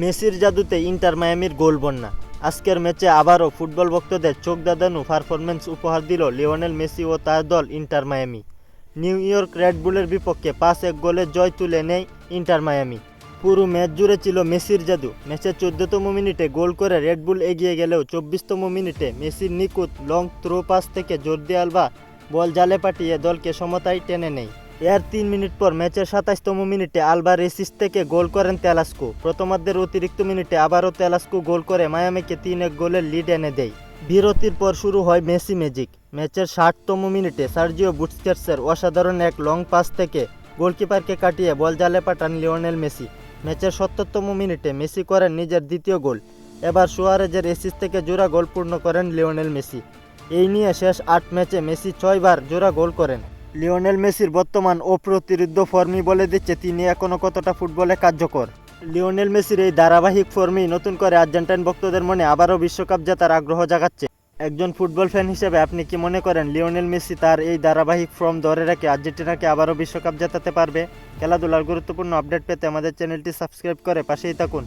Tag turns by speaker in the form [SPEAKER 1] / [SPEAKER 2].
[SPEAKER 1] মেসির জাদুতে ইন্টার মায়ামির গোল বন্যা আজকের ম্যাচে আবারও ফুটবল ভক্তদের চোখ দাদানু পারফরমেন্স উপহার দিল লিওনেল মেসি ও তার দল ইন্টার মায়ামি। নিউ ইয়র্ক রেডবুলের বিপক্ষে পাঁচ এক গোলের জয় তুলে নেয় ইন্টার মায়ামি। পুরো ম্যাচ জুড়ে ছিল মেসির জাদু। ম্যাচের চোদ্দতম মিনিটে গোল করে রেডবুল এগিয়ে গেলেও চব্বিশতম মিনিটে মেসির নিকুত লং থ্রো পাস থেকে জর্দি আলবা বল জালে পাঠিয়ে দলকে সমতায় টেনে নেয়। এর তিন মিনিট পর ম্যাচের সাতাশতম মিনিটে আলবা রেসিস থেকে গোল করেন তেলাস্কো। প্রথমার্ধের অতিরিক্ত মিনিটে আবারও তেলাস্কো গোল করে মায়ামিকে তিন এক গোলের লিড এনে দেয়। বিরতির পর শুরু হয় মেসি ম্যাজিক। ম্যাচের ষাটতম মিনিটে সার্জিও বুটস্কেটসের অসাধারণ এক লং পাস থেকে গোলকিপারকে কাটিয়ে বল জালে পাঠান লিওনেল মেসি। ম্যাচের সত্তরতম মিনিটে মেসি করেন নিজের দ্বিতীয় গোল। এবার সুয়ারেজের এসিস থেকে জোড়া গোল পূর্ণ করেন লিওনেল মেসি। এই নিয়ে শেষ আট ম্যাচে মেসি ছয়বার জোড়া গোল করেন। লিওনেল মেসির বর্তমান অপ্রতিরোধ্য ফর্মই বলে দিচ্ছে তিনি এখনও কতটা ফুটবলে কার্যকর। লিওনেল মেসির এই ধারাবাহিক ফর্মই নতুন করে আর্জেন্টাইন ভক্তদের মনে আবারও বিশ্বকাপ জেতার আগ্রহ জাগাচ্ছে। একজন ফুটবল ফ্যান হিসেবে আপনি কি মনে করেন লিওনেল মেসি তার এই ধারাবাহিক ফর্ম ধরে রেখে আর্জেন্টিনাকে আবারও বিশ্বকাপ জেতাতে পারবে? খেলাধুলার গুরুত্বপূর্ণ আপডেট পেতে আমাদের চ্যানেলটি সাবস্ক্রাইব করে পাশেই থাকুন।